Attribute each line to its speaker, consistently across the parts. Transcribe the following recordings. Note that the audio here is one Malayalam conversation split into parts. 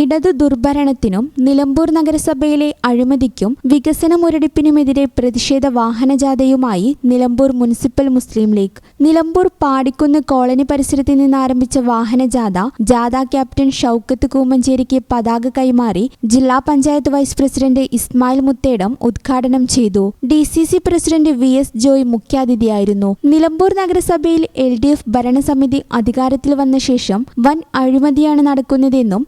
Speaker 1: ഇടതു ദുർഭരണത്തിനും നിലമ്പൂർ നഗരസഭയിലെ അഴിമതിക്കും വികസന മുരടിപ്പിനുമെതിരെ പ്രതിഷേധ വാഹനജാഥയുമായി നിലമ്പൂർ മുനിസിപ്പൽ മുസ്ലിം ലീഗ്. നിലമ്പൂർ പാടിക്കുന്ന് കോളനി പരിസരത്ത് നിന്ന് ആരംഭിച്ച വാഹനജാഥ ജാഥ ക്യാപ്റ്റൻ ഷൌക്കത്ത് കൂമഞ്ചേരിക്ക് പതാക കൈമാറി ജില്ലാ പഞ്ചായത്ത് വൈസ് പ്രസിഡന്റ് ഇസ്മായിൽ മുത്തേടം ഉദ്ഘാടനം ചെയ്തു. D C C president V S Joy മുഖ്യാതിഥിയായിരുന്നു. Nilambur നഗരസഭയിൽ എൽ ഡി എഫ് ഭരണസമിതി അധികാരത്തിൽ വന്ന ശേഷം വൻ അഴിമതിയാണ് നടക്കുന്നതെന്നും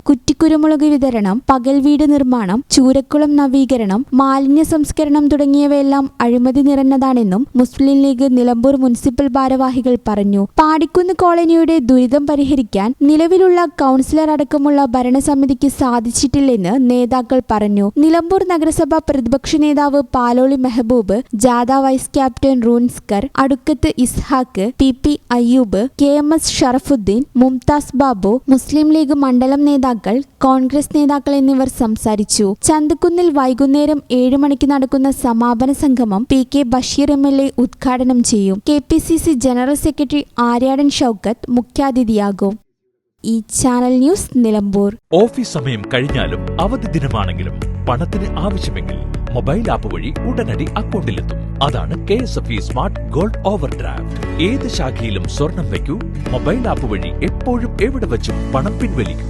Speaker 1: കുറ്റിക്കുരുമുളക് വിതരണം പകൽ വീട് നിർമ്മാണം ചൂരക്കുളം നവീകരണം മാലിന്യ സംസ്കരണം തുടങ്ങിയവയെല്ലാം അഴിമതി നിറഞ്ഞതാണെന്നും മുസ്ലിം ലീഗ് നിലമ്പൂർ മുനിസിപ്പൽ ഭാരവാഹികൾ പറഞ്ഞു. പാടിക്കുന്ന് കോളനിയുടെ ദുരിതം പരിഹരിക്കാൻ നിലവിലുള്ള കൗൺസിലർ അടക്കമുള്ള ഭരണസമിതിക്ക് സാധിച്ചിട്ടില്ലെന്ന് നേതാക്കൾ പറഞ്ഞു. നിലമ്പൂർ നഗരസഭ പ്രതിപക്ഷ നേതാവ് പാലോളി മെഹബൂബ് ജാഥ vice captain റൂൻസ്കർ Adukkath Ishaq P P Ayyub K M S Sharafuddin Mumtaz Babu Muslim League മണ്ഡലം നേതാക്കൾ കോൺഗ്രസ് നേതാക്കൾ എന്നിവർ സംസാരിച്ചു. ചന്തക്കുന്നിൽ വൈകുന്നേരം ഏഴ് മണിക്ക് നടക്കുന്ന സമാപന സംഗമം P K Basheer M L A ഉദ്ഘാടനം ചെയ്യും. K P C C general secretary Aryadan Shoukath മുഖ്യാതിഥിയാകും. ഈ ചാനൽ ന്യൂസ് നിലമ്പൂർ.
Speaker 2: ഓഫീസ് സമയം കഴിഞ്ഞാലും അവധി ദിനമാണെങ്കിലും പണത്തിന് ആവശ്യമെങ്കിൽ മൊബൈൽ ആപ്പ് വഴി ഉടനടി അക്കൗണ്ടിലെത്തും. അതാണ് K S F E smart gold overdraft ഏത് ശാഖയിലും സ്വർണം വയ്ക്കൂ. മൊബൈൽ ആപ്പ് വഴി എപ്പോഴും എവിടെ വെച്ചും പണം പിൻവലിക്കൂ.